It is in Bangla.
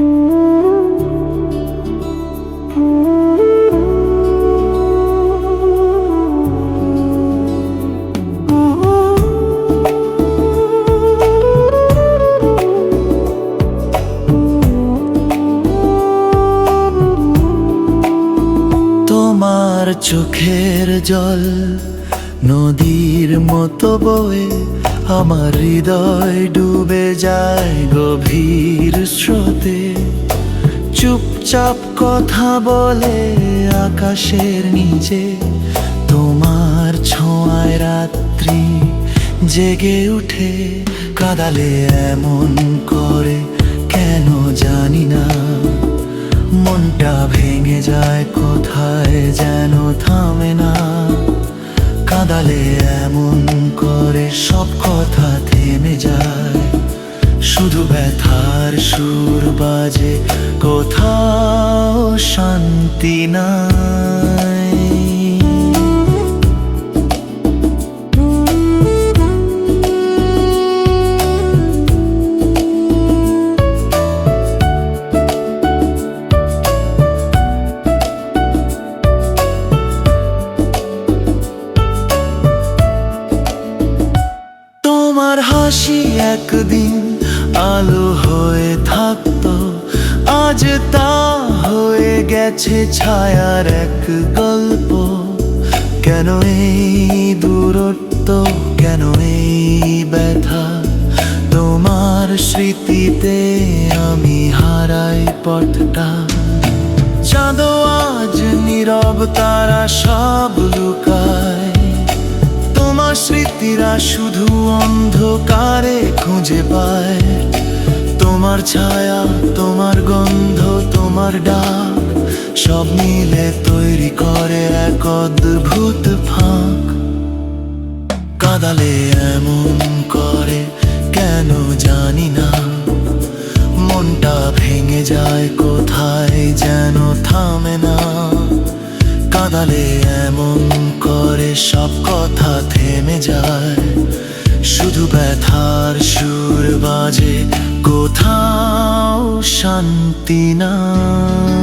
তোমার চোখের জল নদীর মতো বয়ে আমার হৃদয় ডুবে যায় গভীর স্রোতে। চুপচাপ কথা বলে আকাশের নিচে। তোমার ছোঁয়ায় রাত্রি জেগে উঠে। কাদালে এমন করে কেন জানি না। মনটা ভেঙে যায় কোথায় যেন থামে না। কাদালে এমন করে সব কথা থেমে যায়। শুধু ব্যথার সুর বাজে কোথাও শান্তি নাই। হাসি একদিন, আলো হয়ে থাকতো। আজ তা হয়ে গেছে ছায়ার এক গল্প। কেন এই দূরত্ব, কেন এই ব্যথা? তোমার স্মৃতিতে আমি হারাই পথটা। চাঁদো আজ নীরব, তারা সব স্মৃতিরা শুধু অন্ধকারে খুঁজে পায়। তোমার ছায়া, তোমার গন্ধ, তোমার ডাক, সব মিলে তৈরি করে এক অদ্ভুত ফাঁক। কাদালে এমন করে, কেন জানি না। মনটা ভেঙে যায় কাদালে এমন করে সব কথা থেমে যায়। শুধু ব্যথার সুর বাজে কোথাও শান্তি নাই।